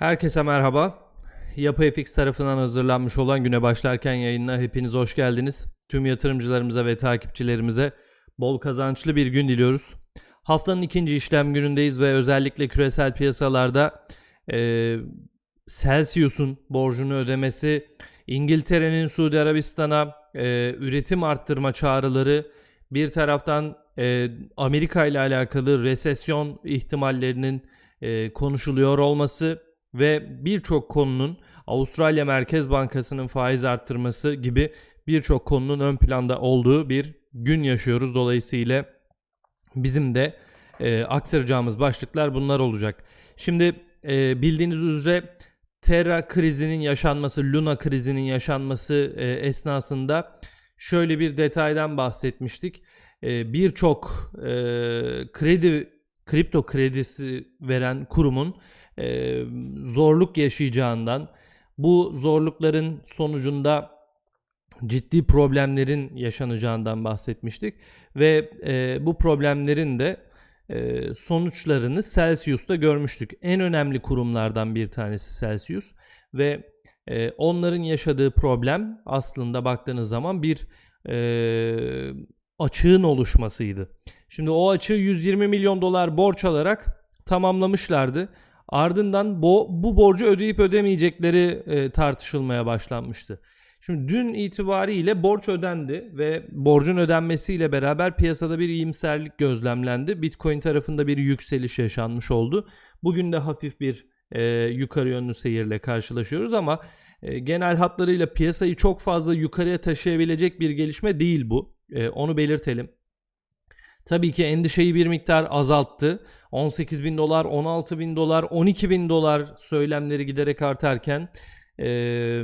Herkese merhaba. Yapı FX tarafından hazırlanmış olan güne başlarken yayınına hepiniz hoş geldiniz. Tüm yatırımcılarımıza ve takipçilerimize bol kazançlı bir gün diliyoruz. Haftanın ikinci işlem günündeyiz ve özellikle küresel piyasalarda e, Celsius'un borcunu ödemesi, İngiltere'nin Suudi Arabistan'a e, üretim arttırma çağrıları, bir taraftan e, Amerika ile alakalı resesyon ihtimallerinin e, konuşuluyor olması ve birçok konunun Avustralya Merkez Bankası'nın faiz arttırması gibi birçok konunun ön planda olduğu bir gün yaşıyoruz. Dolayısıyla bizim de e, aktaracağımız başlıklar bunlar olacak. Şimdi e, bildiğiniz üzere Terra krizinin yaşanması, Luna krizinin yaşanması e, esnasında şöyle bir detaydan bahsetmiştik. E, Birçok e, kredi kripto kredisi veren kurumun e, zorluk yaşayacağından, bu zorlukların sonucunda ciddi problemlerin yaşanacağından bahsetmiştik ve e, bu problemlerin de e, sonuçlarını Celsius'ta görmüştük. En önemli kurumlardan bir tanesi Celsius ve e, onların yaşadığı problem aslında baktığınız zaman bir e, açığın oluşmasıydı. Şimdi o açığı 120 milyon dolar borç alarak tamamlamışlardı. Ardından bu, bu borcu ödeyip ödemeyecekleri e, tartışılmaya başlanmıştı. Şimdi dün itibariyle borç ödendi ve borcun ödenmesiyle beraber piyasada bir iyimserlik gözlemlendi. Bitcoin tarafında bir yükseliş yaşanmış oldu. Bugün de hafif bir e, yukarı yönlü seyirle karşılaşıyoruz ama e, genel hatlarıyla piyasayı çok fazla yukarıya taşıyabilecek bir gelişme değil bu. E, onu belirtelim. Tabii ki endişeyi bir miktar azalttı. 18 bin dolar, 16 bin dolar, 12 bin dolar söylemleri giderek artarken e,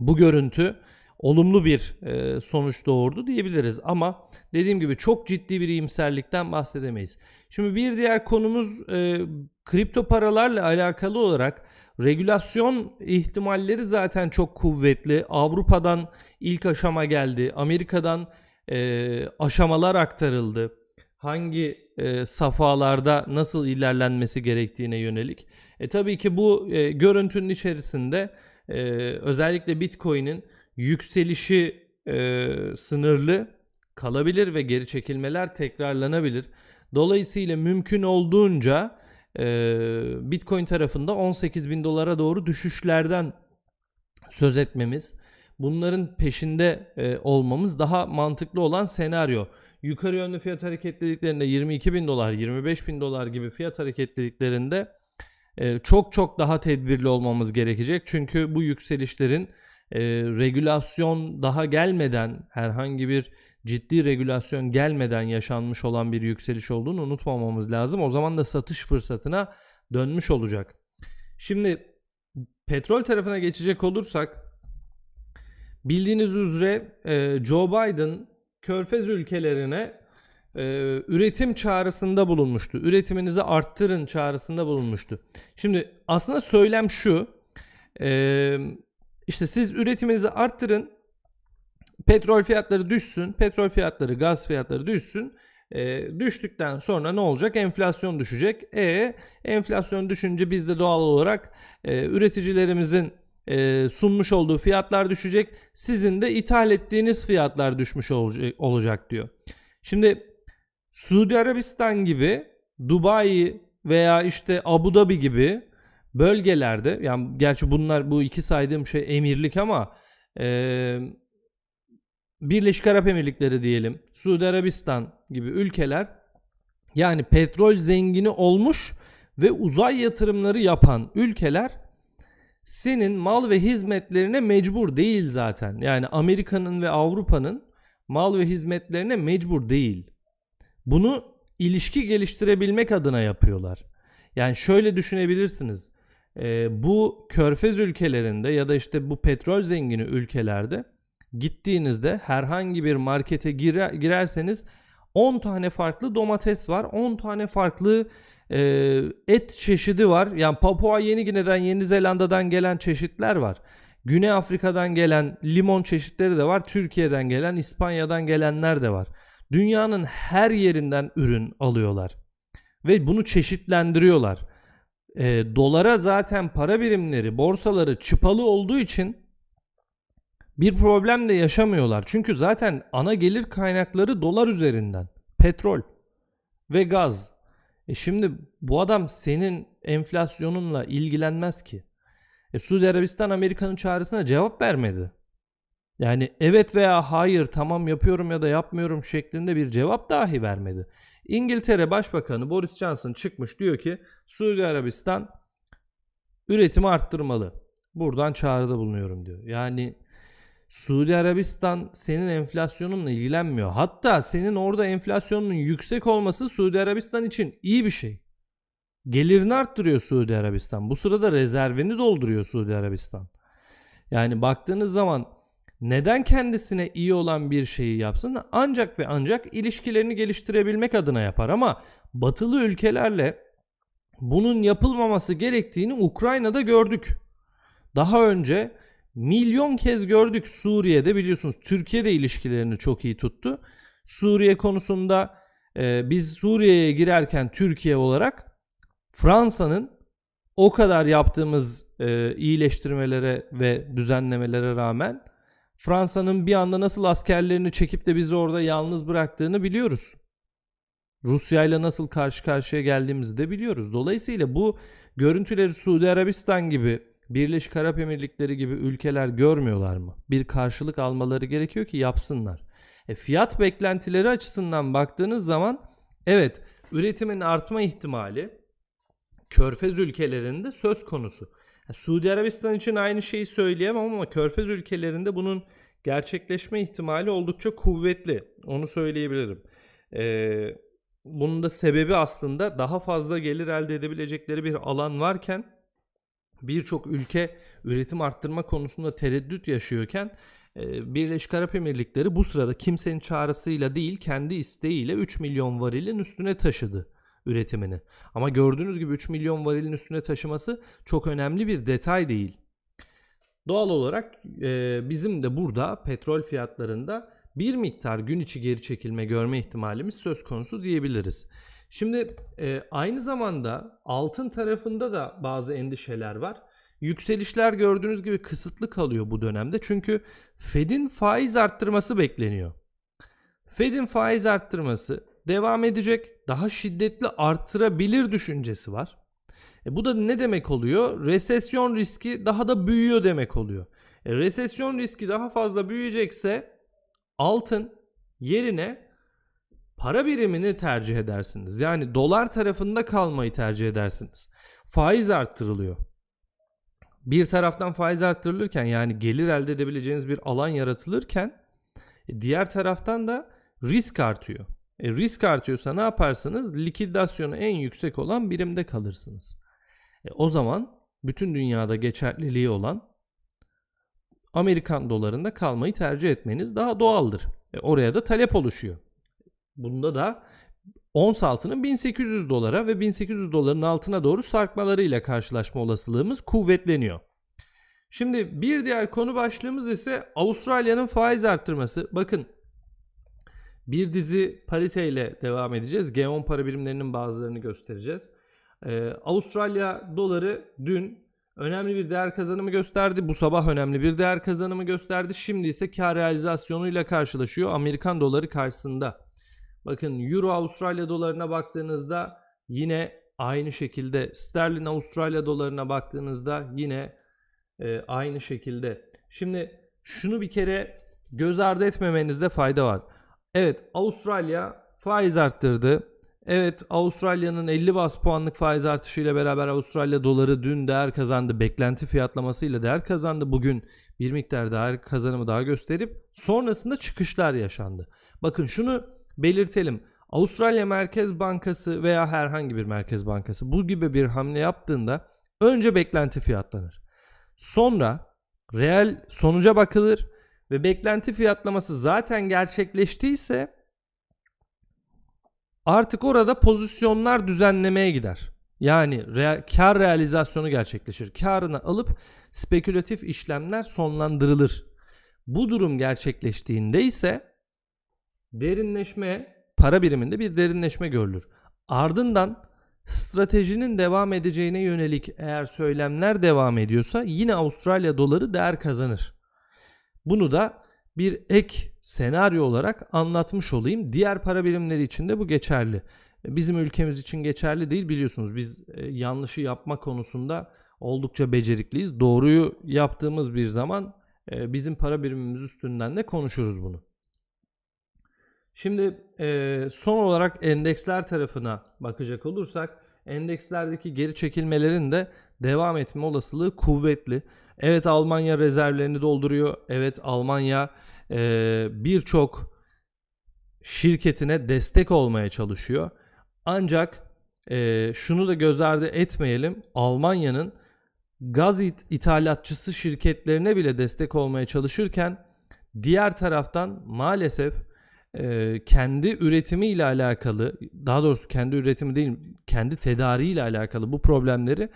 bu görüntü olumlu bir e, sonuç doğurdu diyebiliriz. Ama dediğim gibi çok ciddi bir iyimserlikten bahsedemeyiz. Şimdi bir diğer konumuz e, kripto paralarla alakalı olarak regülasyon ihtimalleri zaten çok kuvvetli. Avrupa'dan ilk aşama geldi. Amerika'dan e, aşamalar aktarıldı. Hangi e, safhalarda nasıl ilerlenmesi gerektiğine yönelik. E tabii ki bu e, görüntünün içerisinde e, özellikle Bitcoin'in yükselişi e, sınırlı kalabilir ve geri çekilmeler tekrarlanabilir. Dolayısıyla mümkün olduğunca e, Bitcoin tarafında 18 bin dolara doğru düşüşlerden söz etmemiz, bunların peşinde e, olmamız daha mantıklı olan senaryo. Yukarı yönlü fiyat hareketliliklerinde 22 bin dolar, 25 bin dolar gibi fiyat hareketliliklerinde e, çok çok daha tedbirli olmamız gerekecek. Çünkü bu yükselişlerin e, regülasyon daha gelmeden herhangi bir ciddi regülasyon gelmeden yaşanmış olan bir yükseliş olduğunu unutmamamız lazım. O zaman da satış fırsatına dönmüş olacak. Şimdi petrol tarafına geçecek olursak bildiğiniz üzere e, Joe Biden Körfez ülkelerine e, üretim çağrısında bulunmuştu. Üretiminizi arttırın çağrısında bulunmuştu. Şimdi aslında söylem şu. E, işte siz üretiminizi arttırın. Petrol fiyatları düşsün. Petrol fiyatları, gaz fiyatları düşsün. E, düştükten sonra ne olacak? Enflasyon düşecek. E enflasyon düşünce biz de doğal olarak e, üreticilerimizin e, sunmuş olduğu fiyatlar düşecek. Sizin de ithal ettiğiniz fiyatlar düşmüş olacak, olacak diyor. Şimdi Suudi Arabistan gibi Dubai veya işte Abu Dhabi gibi bölgelerde yani gerçi bunlar bu iki saydığım şey emirlik ama e, Birleşik Arap Emirlikleri diyelim Suudi Arabistan gibi ülkeler yani petrol zengini olmuş ve uzay yatırımları yapan ülkeler senin mal ve hizmetlerine mecbur değil zaten. Yani Amerika'nın ve Avrupa'nın mal ve hizmetlerine mecbur değil. Bunu ilişki geliştirebilmek adına yapıyorlar. Yani şöyle düşünebilirsiniz. Ee, bu körfez ülkelerinde ya da işte bu petrol zengini ülkelerde gittiğinizde herhangi bir markete girer, girerseniz 10 tane farklı domates var. 10 tane farklı e, et çeşidi var. Yani Papua Yeni Gine'den, Yeni Zelanda'dan gelen çeşitler var. Güney Afrika'dan gelen limon çeşitleri de var. Türkiye'den gelen, İspanya'dan gelenler de var. Dünyanın her yerinden ürün alıyorlar. Ve bunu çeşitlendiriyorlar. e, dolara zaten para birimleri, borsaları çıpalı olduğu için bir problem de yaşamıyorlar. Çünkü zaten ana gelir kaynakları dolar üzerinden. Petrol ve gaz. E şimdi bu adam senin enflasyonunla ilgilenmez ki. E Suudi Arabistan Amerika'nın çağrısına cevap vermedi. Yani evet veya hayır tamam yapıyorum ya da yapmıyorum şeklinde bir cevap dahi vermedi. İngiltere Başbakanı Boris Johnson çıkmış diyor ki Suudi Arabistan üretimi arttırmalı. Buradan çağrıda bulunuyorum diyor. Yani Suudi Arabistan senin enflasyonunla ilgilenmiyor. Hatta senin orada enflasyonun yüksek olması Suudi Arabistan için iyi bir şey. Gelirini arttırıyor Suudi Arabistan. Bu sırada rezervini dolduruyor Suudi Arabistan. Yani baktığınız zaman neden kendisine iyi olan bir şeyi yapsın? Ancak ve ancak ilişkilerini geliştirebilmek adına yapar ama batılı ülkelerle bunun yapılmaması gerektiğini Ukrayna'da gördük. Daha önce milyon kez gördük Suriye'de biliyorsunuz Türkiye de ilişkilerini çok iyi tuttu. Suriye konusunda e, biz Suriye'ye girerken Türkiye olarak Fransa'nın o kadar yaptığımız e, iyileştirmelere ve düzenlemelere rağmen Fransa'nın bir anda nasıl askerlerini çekip de bizi orada yalnız bıraktığını biliyoruz. Rusya ile nasıl karşı karşıya geldiğimizi de biliyoruz. Dolayısıyla bu görüntüleri Suudi Arabistan gibi, Birleşik Arap Emirlikleri gibi ülkeler görmüyorlar mı? Bir karşılık almaları gerekiyor ki yapsınlar. E, fiyat beklentileri açısından baktığınız zaman evet üretimin artma ihtimali Körfez ülkelerinde söz konusu. Yani Suudi Arabistan için aynı şeyi söyleyemem ama Körfez ülkelerinde bunun gerçekleşme ihtimali oldukça kuvvetli. Onu söyleyebilirim. Ee, bunun da sebebi aslında daha fazla gelir elde edebilecekleri bir alan varken birçok ülke üretim arttırma konusunda tereddüt yaşıyorken e, Birleşik Arap Emirlikleri bu sırada kimsenin çağrısıyla değil kendi isteğiyle 3 milyon varilin üstüne taşıdı üretimini. Ama gördüğünüz gibi 3 milyon varilin üstüne taşıması çok önemli bir detay değil. Doğal olarak e, bizim de burada petrol fiyatlarında bir miktar gün içi geri çekilme görme ihtimalimiz söz konusu diyebiliriz. Şimdi e, aynı zamanda altın tarafında da bazı endişeler var. Yükselişler gördüğünüz gibi kısıtlı kalıyor bu dönemde. Çünkü Fed'in faiz arttırması bekleniyor. Fed'in faiz arttırması devam edecek. Daha şiddetli arttırabilir düşüncesi var. E bu da ne demek oluyor? Resesyon riski daha da büyüyor demek oluyor. E resesyon riski daha fazla büyüyecekse altın yerine para birimini tercih edersiniz. Yani dolar tarafında kalmayı tercih edersiniz. Faiz arttırılıyor. Bir taraftan faiz arttırılırken yani gelir elde edebileceğiniz bir alan yaratılırken e, diğer taraftan da risk artıyor. E, risk artıyorsa ne yaparsınız? Likidasyonu en yüksek olan birimde kalırsınız. E, o zaman bütün dünyada geçerliliği olan Amerikan dolarında kalmayı tercih etmeniz daha doğaldır. E, oraya da talep oluşuyor. Bunda da ons altının 1800 dolara ve 1800 doların altına doğru sarkmalarıyla karşılaşma olasılığımız kuvvetleniyor. Şimdi bir diğer konu başlığımız ise Avustralya'nın faiz arttırması. Bakın bir dizi pariteyle devam edeceğiz. G10 para birimlerinin bazılarını göstereceğiz. Ee, Avustralya doları dün önemli bir değer kazanımı gösterdi. Bu sabah önemli bir değer kazanımı gösterdi. Şimdi ise kar realizasyonuyla karşılaşıyor Amerikan doları karşısında. Bakın Euro Avustralya dolarına baktığınızda yine aynı şekilde sterlin Avustralya dolarına baktığınızda yine e, aynı şekilde. Şimdi şunu bir kere göz ardı etmemenizde fayda var. Evet Avustralya faiz arttırdı. Evet Avustralya'nın 50 bas puanlık faiz artışıyla beraber Avustralya doları dün değer kazandı. Beklenti fiyatlamasıyla değer kazandı. Bugün bir miktar değer kazanımı daha gösterip sonrasında çıkışlar yaşandı. Bakın şunu belirtelim. Avustralya Merkez Bankası veya herhangi bir merkez bankası bu gibi bir hamle yaptığında önce beklenti fiyatlanır. Sonra reel sonuca bakılır ve beklenti fiyatlaması zaten gerçekleştiyse artık orada pozisyonlar düzenlemeye gider. Yani real, kar realizasyonu gerçekleşir. Karını alıp spekülatif işlemler sonlandırılır. Bu durum gerçekleştiğinde ise derinleşme para biriminde bir derinleşme görülür. Ardından stratejinin devam edeceğine yönelik eğer söylemler devam ediyorsa yine Avustralya doları değer kazanır. Bunu da bir ek senaryo olarak anlatmış olayım. Diğer para birimleri için de bu geçerli. Bizim ülkemiz için geçerli değil biliyorsunuz. Biz e, yanlışı yapma konusunda oldukça becerikliyiz. Doğruyu yaptığımız bir zaman e, bizim para birimimiz üstünden de konuşuruz bunu. Şimdi e, son olarak endeksler tarafına bakacak olursak endekslerdeki geri çekilmelerin de devam etme olasılığı kuvvetli. Evet Almanya rezervlerini dolduruyor. Evet Almanya e, birçok şirketine destek olmaya çalışıyor. Ancak e, şunu da göz ardı etmeyelim. Almanya'nın gaz it- ithalatçısı şirketlerine bile destek olmaya çalışırken diğer taraftan maalesef kendi üretimiyle alakalı daha doğrusu kendi üretimi değil kendi tedariğiyle alakalı bu problemleri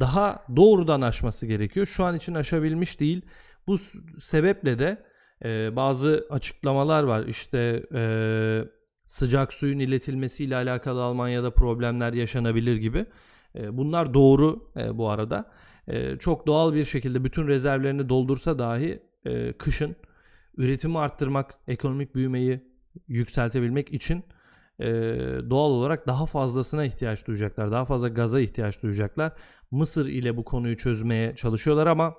daha doğrudan aşması gerekiyor. Şu an için aşabilmiş değil. Bu sebeple de e, bazı açıklamalar var. İşte e, sıcak suyun iletilmesiyle alakalı Almanya'da problemler yaşanabilir gibi. E, bunlar doğru e, bu arada. E, çok doğal bir şekilde bütün rezervlerini doldursa dahi e, kışın üretimi arttırmak, ekonomik büyümeyi yükseltebilmek için e, doğal olarak daha fazlasına ihtiyaç duyacaklar. Daha fazla gaza ihtiyaç duyacaklar. Mısır ile bu konuyu çözmeye çalışıyorlar ama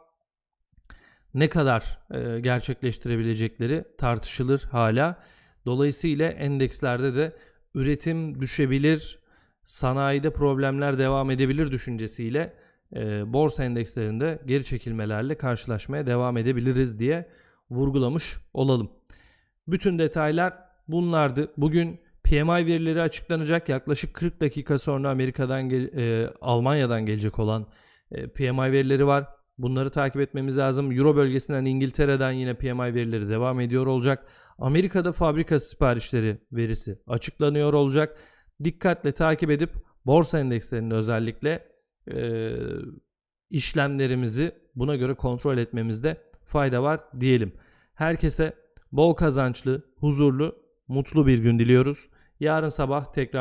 ne kadar e, gerçekleştirebilecekleri tartışılır hala. Dolayısıyla endekslerde de üretim düşebilir, sanayide problemler devam edebilir düşüncesiyle e, borsa endekslerinde geri çekilmelerle karşılaşmaya devam edebiliriz diye vurgulamış olalım. Bütün detaylar bunlardı. Bugün PMI verileri açıklanacak. Yaklaşık 40 dakika sonra Amerika'dan e, Almanya'dan gelecek olan e, PMI verileri var. Bunları takip etmemiz lazım. Euro bölgesinden İngiltere'den yine PMI verileri devam ediyor olacak. Amerika'da fabrika siparişleri verisi açıklanıyor olacak. Dikkatle takip edip borsa endekslerinde özellikle e, işlemlerimizi buna göre kontrol etmemizde fayda var diyelim. Herkese bol kazançlı, huzurlu, mutlu bir gün diliyoruz. Yarın sabah tekrar